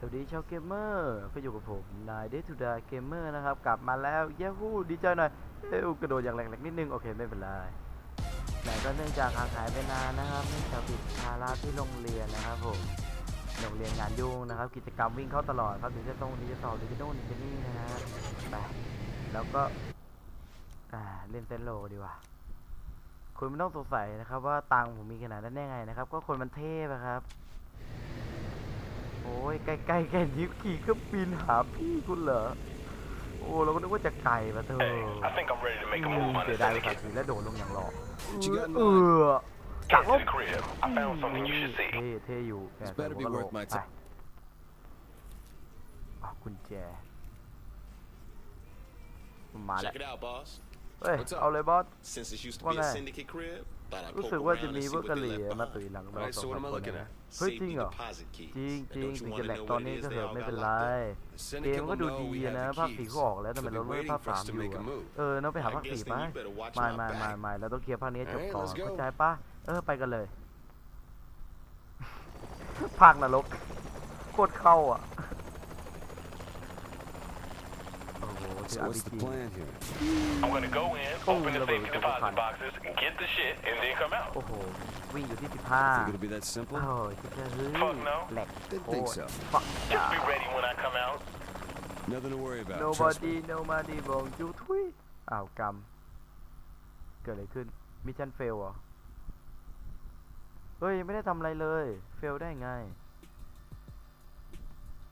สวัสดีชาวเกมเมอร์ก็อยู่กับผมนาย Day to Day Gamer นะครับ กลับมาแล้วเย้ฮู้ดีใจหน่อยเอ้วกระโดดอย่างแรงๆนิดนึง โอเค ไม่เป็นไรแต่ก็เนื่องจากห่างหายไปนานนะครับเนื่องจากติดภาระที่โรงเรียนนะครับผมโรงเรียนงานยุ่งนะครับ กิจกรรมวิ่งเข้าตลอดครับถึงจะตรงนี้จะต่อหรือจะโน่นหรือจะนี่นะฮะไปแล้วก็เล่นเต้นโลดีกว่าคุณไม่ต้องสงสัยนะครับ ว่าตังค์ผมมีขนาดนั้นได้ไงนะครับ ก็คนมันเทพอะครับ โอ้ยใกล้ๆแค่นี้ขี่เครื่องบินหาพี่คุณเหรอ โอ้เราก็นึกว่าจะไกลมาเธอ Hey, I think I'm ready to make a อืม move on เสีย this ดายภาษา syndicate. สีและโดดลงอย่างหลอก What you got in เอ mind? อจาก Get ล to บ the crib. I found something you should see. เท่เท่อยู่แหม่ This better ใส่ be หัวกะโหล worth my ไป time. อะกุญแจมาแล้ว Check it out, boss. เฮ้ย What's up? เอาเลยบอส Since this used to Well, be a hey. syndicate crib, thought I'd รู้ poke สึกว่า around จะ and มี see พวก what กะ they เหรี่ left มาตุย behind. หลังเรา Alright, สอง so what สาม am I คน looking นะ at? เฮ้ยจริง Safety เหรอ deposit keys. จริง Now, จริง don't you ถึง wanna จะแหลก know ตอน what นี้ it ก็ is เถ they อะ all ไม่ got เป็น locked ไร up? The เกม syndicate ก็ will ดู know ดี we อะ have นะ the ภาคสี่ keys. ก็ออกแล้วแต่ไม่ So รู้ they're ว่าภาค waiting for สา us ม to อยู่ make a อะ move. เออต้องไปหา I ภาค guess สี่ then ป่ะ you better watch ไม่ my ไม่ไม่ back. ไม่เราต้องเคลียร์ภาคนี้ให้จบ Alright, ก่อน let's go. เข้าใจป่ะเออไปกันเลยภาคนรกโคตรเข้าอะโอ้โหถือ So what's the RPG plan here? I'm gonna go in, Oh, open the yeah, safety but- deposit boxes, get the shit, and then come out. โอ้โหวิ่งอยู่ที่ Think 15 it'll be that simple? โอ้ยจะเฮ้ย Fuck no. แหลก Didn't โอ้ think ย so. ฟัก Just be ready when I come out. Nothing to worry about. Trust nobody me. nobody บอกจูทุยอ้าวกรรม เกิดอะไรขึ้น มิชชั่นเฟลเหรอ เฮ้ยไม่ได้ทำอะไรเลย เฟลได้ไง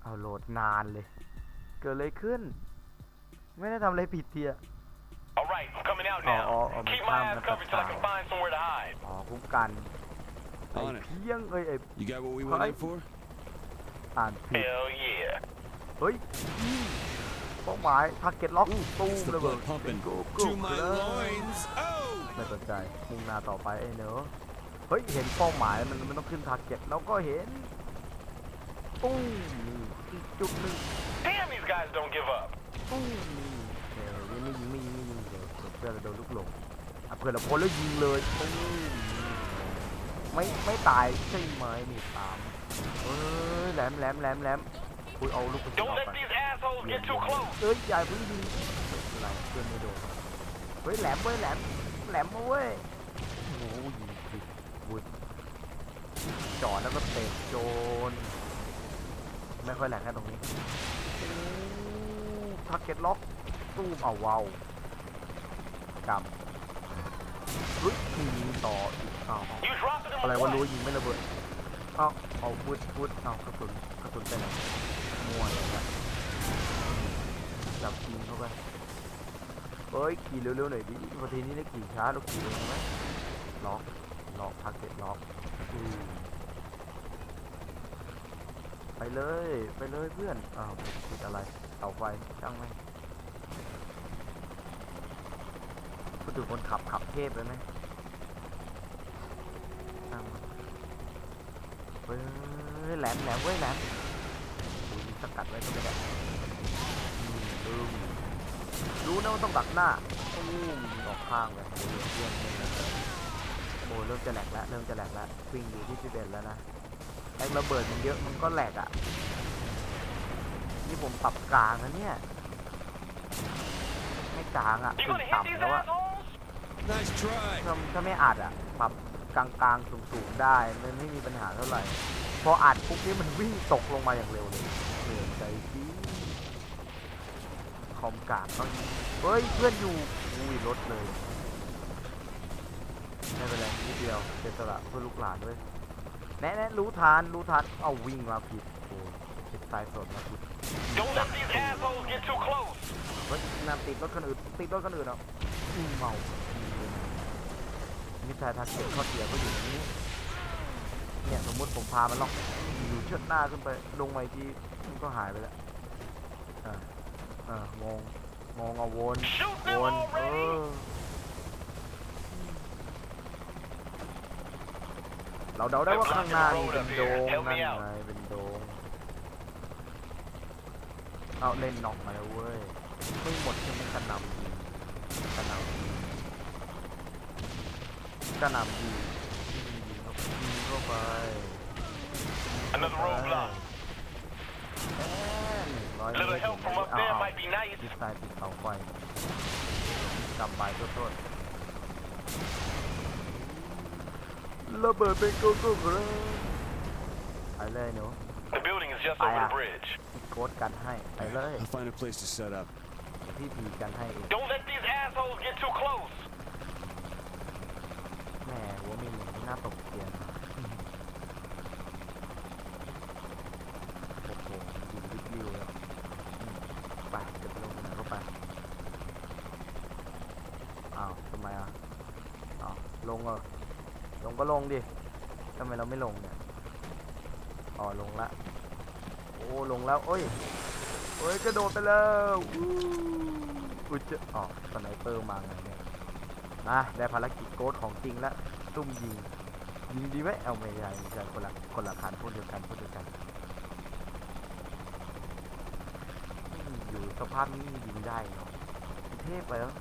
เอาโหลดนานเลย เกิดอะไรขึ้น ไม่ได้ทำอะไรผิดเทีย All right, I'm coming out Oh, now. oh, oh, Keep my my time ass is covered till I can up. find somewhere to hide. อ๋อคุ้มกันไอ้ On it. เพียงเอ้ยไอ้ You got what we went Hi. in for? อ่านผิด Hell yeah. เฮ้ยเป้าหมายทาร์เก็ตล็อกตู้ It's the ระเบิด blood pumping กู to my loins. Oh! ไม่สนใจมุ่งหน้าต่อไปไอ้เนอะเฮ้ยเห็นเป้าหมายมันมันต้องขึ้นทาร์เก็ตเราก็เห็นปุ้งนี่อีกจุดหนึ่ง Damn, these guys don't give up. ปุ้งนี่เดี๋ยวไม่ยิงไม่ยิงไม่ยิงเดี๋ยวเดี๋ยวเพื่อนเราโดนลูกหลงอะเพื่อนเราพ้นแล้วยิงเลยปุ้งไม่ไม่ตายใช่ไหมนี่ตามเอ้ยแหลมแหลมแหลมแหลมคุยเอาลูกกระสุนออกไปเอ้ยใหญ่พึ่งยิงอะไรเพื่อนไม่โดนเฮ้ยแหลมเว้ยแหลมแหลมมาเว้ยโอ้ยิงผิดวุดจอดแล้วก็เตะโจนไม่ค่อยแหลกแค่ตรงนี้ ทาร์เก็ตล็อกตู้มเอาเว้าวกำเฮ้ยยิงต่ออีกอ้าว You dropped them อะไรวะ away. รู้ยิงไม่ระเบิดเอ้าเอาวุดวุดเอากระสุนกระสุนไปไหนมั่วเลยนะจับยิงเข้าไปเฮ้ยขี่เร็วๆหน่อยดิพอทีนี้ได้ขี่ช้าเราขี่เร็วไหมล็อกล็อกทาร์เก็ตล็อกอืมไปเลย ไปเลยเพื่อน อ้าวผิดอะไร เสาไฟช่างไหมงพูดถึงคนขับขับเทพเลยไหมช่างเฮ้ยแหลมแหลมเว้ยแหลมโอ้ยสกัดไว้ก็ไม่ได้อืมอืมรู้นะว่าต้องดักหน้าอู้มออกข้างเลยเยี่ยมเลยโอ้เริ่มจะแหลกแล้วเริ่มจะแหลกแล้ววิ่งอยู่ที่สิบเอ็ดแล้วนะแรงระเบิดมันเยอะมันก็แหลกอะ นี่ผมปรับกลางนะเนี่ย ไม่กลางอะ You ถึง gonna hit these ต่ำแล้วอะ assholes? Nice try. ถ้าถ้าไม่อัดอะ ปรับกลางๆสูงๆได้ มันไม่มีปัญหาเท่าไหร่ พออัดปุ๊บนี่มันวิ่งตกลงมาอย่างเร็วเลยเหนื่อยใจจีคอมกากต้องเฮ้ยเพื่อนอยู่อุ้ยรถเลยไม่เป็นไรนิดเดียวเป็นสละเพื่อลูกหลานด้วยแน่แน่รู้ทานรู้ทานเอาวิ่งมาผิดโอ้ ยผิดสายสดมาผิด Don't let these assholes get too close. เฮ้ยนำติดรถคนอื่นติดรถคนอื่นเอาอืมเมามิตรทาเก็ตข้อเสียก็อยู่ตรงนี้ เนี่ยสมมติผมพามันล็อกอยู่เชิดหน้าขึ้นไปลงมาอีกทีมันก็หายไปแล้วอ่าอ่างงงงเอาวน Shoot ว them นเอ already. อเราเดาได้ว่าข้างหน้านี่เป็นโดงนั่นไงเป็นโดง เอาเล่นน็อกมาแล้วเว้ยไม่หมดใช่ไหมกระนำยิงกระนำยิงกระนำยิงยิงเข้าไป Another roadblock. อย Little help from up there might be nice. ดสายติดเสาไฟกำไปโทษๆระเบิดเป็นโกโก้ครับไปเลยหนู The building is just Aye, over aye. the bridge. โค้ดกันให้ไปเลย I'll find a place to set up. เดี๋ยวพี่พีกันให้เอง Don't let these assholes get too close. แหมหัวมีหนึ่งน่าตกเตียนโอ้โหดูวิววิวแล้วอืมไปจะไปลงตรงไหนก็ไปอ้าวทำไมอะอ้าวลงเออลงก็ลงดิทำไมเราไม่ลงเนี่ยอ๋อ ลงละ โอ้ลงแล้วโอ้ยโอ้ยกระโดดไปแล้วอู้อุ้ยเจะอ๋อสไนเปอร์มาไงเนี่ยมาได้ภารกิจโกดของจริงแล้วซุ่มยิงยิงดีไหมเอาไม่ใช่ไม่ใช่คนละคนละคันพูดเดียวกันพูดเดียวกันอืมอยู่สภาพนี้ยิงได้เนาะเทพไปแล้ว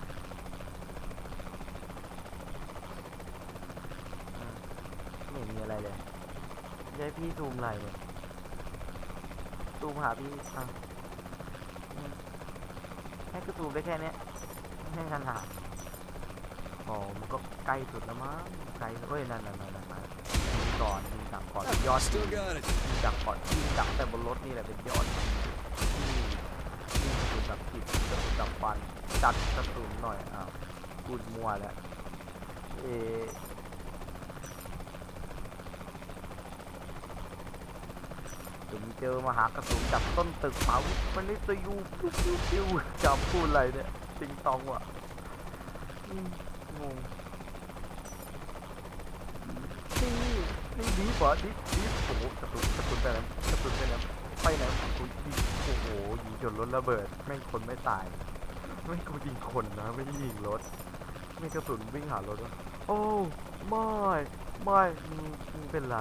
ไม่มีอะไรเลย ยายพี่ซูมอะไรเนี่ยซูมหาพี่อะอืมให้ก็ซูมได้แค่เนี้ยไม่ขนาดอ๋อมันก็ใกล้สุดแล้วมั้งไกลเอ้ยนั่นนั่นนั่นนั่นนั่นยิงก่อนยิงดักก่อนยอด Still got it. ยิงดักก่อนยิงดักแต่บนรถนี่แหละเป็นยอดนี่ยิงกระสุนดับจิตกระสุนดับฟันจัดกระสุนหน่อยอ้าวพูดมั่วแล้วเออ ผมเจอมาหากระสุนจากต้นตึกเมามันนี่ตะยูปิวปิ๊วปิ๊วจำพูดอะไรเนี่ยติงตองว่ะงงนี่นี่ดีกว่าดีดีโอ้โหกระสุนกระสุนไปไหนกระสุนไปไหนไปไหนโอ้โหยิงโอ้โหยิงจนรถระเบิดแม่งคนไม่ตายไม่กูยิงคนนะไม่ได้ยิงรถไม่กระสุนวิ่งหารถวะโอ้ไม่ไม่เป็นไร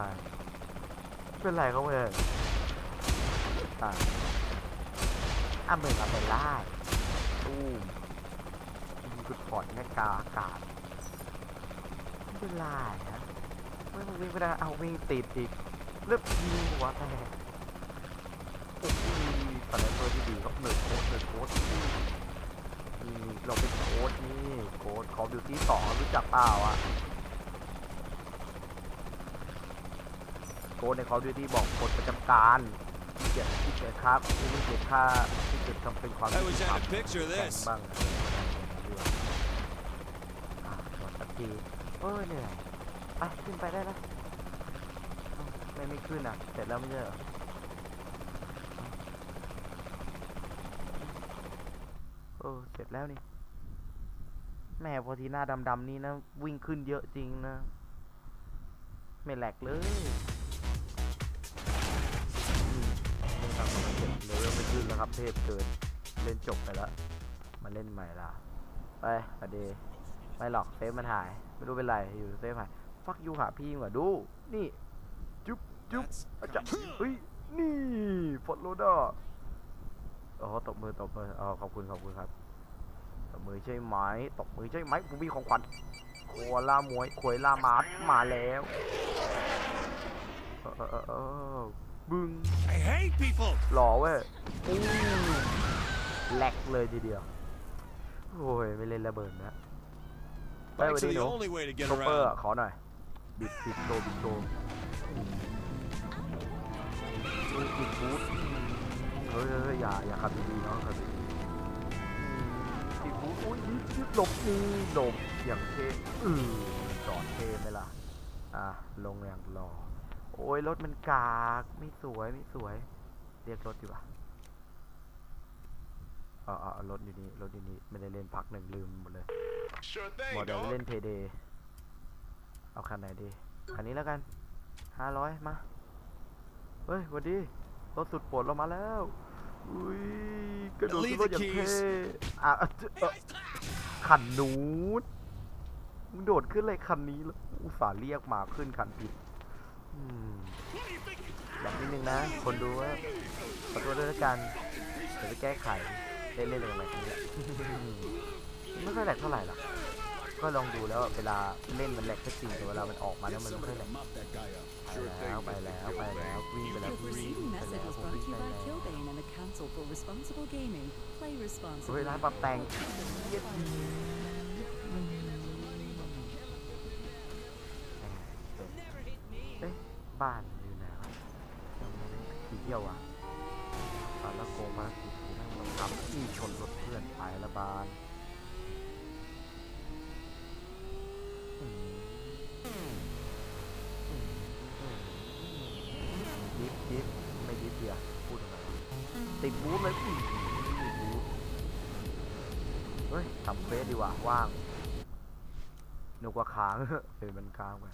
เป็นไรเขาเว้ย ตายอะมึงเอาไปไล่ตู้มยิงกุดถอดแม่กาอากาศไม่เป็นไรนะไม่มึงวิ่งไปได้เอาวิ่งติดอีกเลือบยิงหัวแตกโอ้โหตอนนั้นตัวที่ดีก็เหนื่อยโค้ดเหนื่อยโค้ดนี่เราเป็นโค้ดนี่โค้ดคอฟดิวตี้สองรู้จักเปล่าอะโค้ดใน Call of Duty บอกกฎประจำการ เกียจที่เกียจครับที่เกียจค่าที่เกียจทำเป็นความ I wish I ธรร had ม a picture of แข่ง this. บ้างอะหมดสักทีเออเหนื่อยไปขึ้นไปได้แล้วเอ้าไม่ไม่ขึ้นอะ เสร็จแล้วไม่ใช่เหรอเออเสร็จแล้วนี่แม่พอทีหน้าดำๆนี่นะ วิ่งขึ้นเยอะจริงนะ ไม่แหลกเลย เลเวลไม่ขึ้นแล้วครับ เทพเกิน เล่นจบไปแล้ว มาเล่นใหม่ละ ไปสวัสดีไม่หรอกเซฟมันหาย ไม่รู้เป็นไร อยู่เซฟหาย ฟักยูหาพี่ดีกว่าดู นี่ จุ๊บจุ๊บอาจารย์เฮ้ย นี่ฟอดโรดอ๋อตบมือตบมืออ๋อขอบคุณขอบคุณครับตบมือใช่ไหมตบมือใช่ไหมผมมีของขวัญโคล่ามวยควยล่ามาร์มาแล้ว เออเออเออเออบึ้ง I hate people. หล่อเว้ยอู้แหลกเลยทีเดียว โอ้ย ไม่เล่นระเบิดนะไปวัน Bikes are นี้ the หนู only way to get โชเปอร์ around. ขอหน่อย บิดบิดโชว์บิดโชว์อืมบิดบูทเฮ้ยเฮ้ยเฮ้ยอย่าอย่าขับดีๆเนาะขับดีๆอืมบิดบูทอุ้ยยิบยิบหลบนี่หลบอย่างเท่อือจอดเท่ไหมล่ะ อะ ลงอย่างรอ โอ้ยรถมันกากไม่สวยไม่สวย เรียกรถดีกว่าเอ๋อาเอารถอยู่นี่รถอยู่นี่ไม่ได้เล่นพักหนึ่งลืมหมดเลย Sure บอ thing, กเดี๋ยวไป dog. เล่นเพเดเอาคันไหนดีคันนี้แล้วกันห้าร้อยมาเฮ้ยหวันดีรถสุดโปรดเรามาแล้วอุ้ยกระโดดขึ้นรถอย่างเท่อะอะเจ้าเอ่อคันนู้นมึงโดดขึ้นเลยคันนี้แล้วอุตส่าห์เรียกมาขึ้นคันผิด อืมแบบนิดนึงนะ คนดูว่าขอโทษด้วยละกันเดี๋ยวไปแก้ไขเล่นเล่นอะไรแบบนี้แหละไม่ค่อยแหลกเท่าไหร่หรอกก็ลองดูแล้วเวลาเล่นมันแหลกก็จริงแต่เวลามันออกมาแล้วมันไม่ค่อยแหลก Mop that guy up. ไปแล้วไปแล้วไปแล้ววิ่งไปแล้ว The วิ่ง preceding ไป message แล้ว was ผม brought วิ่ง to you ไป by แล้ว Kilbane and the Council Council for Responsible Gaming. Play เฮ้ responsibly. ยร้านปรับแต่งเย็ด บ้านอยู่ไหนวะยังไม่ได้ขี่เที่ยวอะตอนละโกงมาสิบนั่งลงทำอีชนรถเพื่อนไปละบานดิฟดิฟไม่ดิฟเดียวพูดทำไมติดบูธเลยอืมติดบูธเฮ้ยทำเฟสดีกว่าว่างนึกว่าค้างเห็นมันค้างไป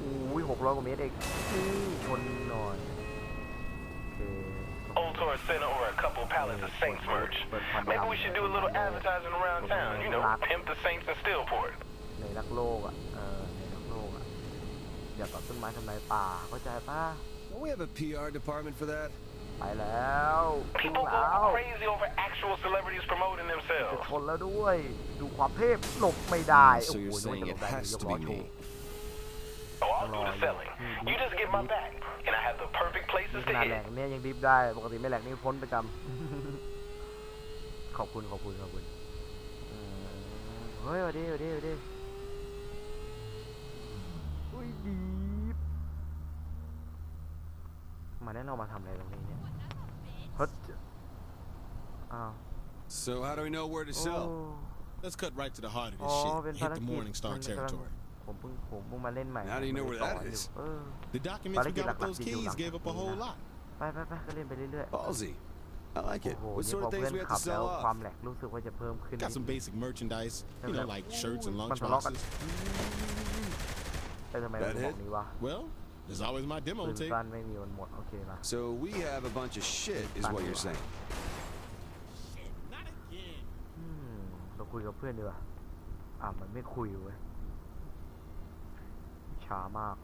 อุ้ ยหกร้อยกว่าเมตรเองนี่ชนหน่อยโอเค Old Tourist Center or a couple pallets of Saints merch. Maybe we should do a little advertising around town. You know, pimp the Saints in Steelport. ในรักโลกอะเออในรักโลกอะอย่าตัดต้นไม้ทำลายป่าเข้าใจป่ะ Don't we have a PR department for that? ไปแล้วถึง People แล้ว go crazy over actual celebrities promoting จะ themselves. ชนแล้วด้วย ดูความเทพหลบไม่ได้ So โอ้โห you're นึกว่า saying จะหล it บได้ has ยก to ล้อ be โช me. ว์ Oh, I'll do the selling. You just get my back, and I have the perfect นี่ places ข to นาดแหล hit. กเนี่ยยังดิฟได้ ปกติไม่แหลกนี่พ้นประจำ ขอบคุณขอบคุณขอบคุณอืมเฮ้ยสวัสดีสวัสดีสวัสดีอุ้ยดีฟมาแนะนำมาทำอะไรตรงนี้เนี่ยเฮ้ยอ้าว So how do we know where to โอ้ sell? Let's cut right to the heart of อ๋อ this เป็น shit. ภาร Hit the กิจ Morningstar มันกำลัง territory. ผมเพิ่งผมเพิ่งมาเล่นใหม่ How do you know where ผม that สอนอยู่ is? เออ The documents we got with those keys gave up a whole lot. ไปไปไปก็เล่นไปเรื่อย Ballsy. I like ๆ it. โอ้โห What นี่ sort พอ of things เพื่อน we have ขับ to แล้ว sell ความ off? แหลกรู้สึกว่าจะเพิ่มขึ้น Got some basic merchandise, you know, like shirts and มัน lunch ทะเลาะกัน boxes. แต่ทำไมมันบอกนี้วะ Well, there's always my ปื demo น tape. สั้นไม่มีมันหมดโอเคนะ So we have a bunch of shit, is what you're saying. Not again. อืมเราคุยกับเพื่อนดีกว่าอะมันไม่คุยเว้ย ช้ามาก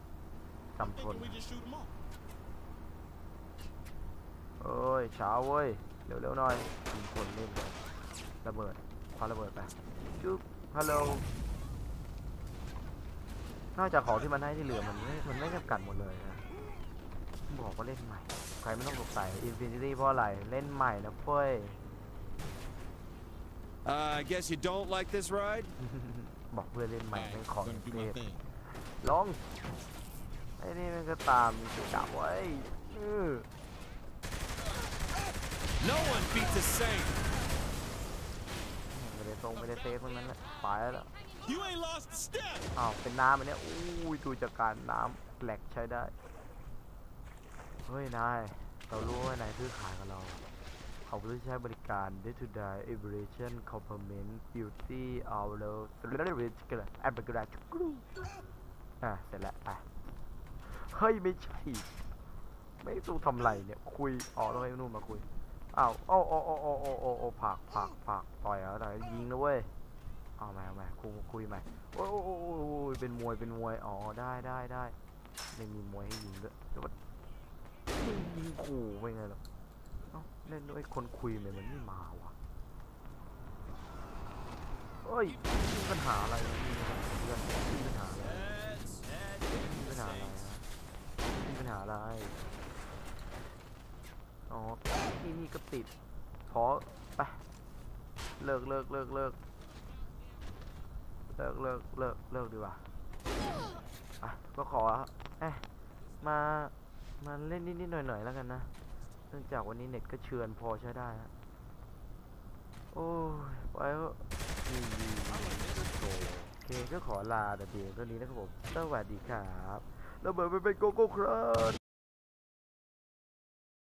จำทน Thinking we just shoot them off. เอ้ยช้าเว้ย เร็วๆหน่อยยิงคนเล่นเลยระเบิดคว้าระเบิดไปจุ๊บฮัลโหลนอกจากของที่มันให้ที่เหลือมันไม่มันไม่จำกัดหมดเลยนะบอกว่าเล่นใหม่ ใครไม่ต้องสงสัย Infinity เพราะอะไร เล่นใหม่นะเฟ้ย Uh, I guess you don't like this ride? บอกเพื่อนเล่นใหม่ Alright, เป็น I'm ของ gonna do เท my พ thing. ลองไอ้นี่มันก็ตามจับไว้อื้อ No one beats a saint. ไม่ได้ตรงไม่ได้เซฟตรงนั้นแหละไปแล้ว You ain't lost a step. อ้าวเป็นน้ำอันเนี้ยอุ้ยดูจากการน้ำแหลกใช้ได้เฮ้ยนายเรารู้ว่านายซื้อขายกับเราเขาซื้อใช้บริการ day to day evaluation compliment beauty our service กันแอปเปิลกระดาษกรู อะเสร็จแล้วไปเฮ้ยไม่ใช่ไม่สู้ทำไรเนี่ยคุยอ๋อต้องให้นู่นมาคุยอ้าวโอ้โอ้โอ้โอ้โอ้โอ้โอ้ผักผักผักต่อยเหรอต่อยยิงนะเว้ยเอาใหม่เอาใหม่คุยคุยใหม่โอ้ยโอ้โอ้เป็นมวยเป็นมวยอ๋อได้ได้ได้ไม่มีมวยให้ยิงด้วยแต่ว่ายิงขู่ไม่ไงหรอเล่นด้วยคนคุยมันมันไม่มาวะเอ้ยมีปัญหาอะไรเนี่ยมีเพื่อนมีปัญหา หาอะไร อ๋อ ที่นี่ก็ติดขอไป เลิกเลิกเลิกเลิกเลิกเลิกเลิกเลิกดีกว่าอะก็ขอเอ๊ะมา มาเล่นนิดๆหน่อยๆแล้วกันนะ เนื่องจากวันนี้เน็ตก็เชือนพอใช้ได้ฮะโอ้ยไปเถอะโอเคก็ขอลาแต่เพียงเท่านี้นะครับผม สวัสดีครับ ระเบิดไปเป็นโกโก้ครัน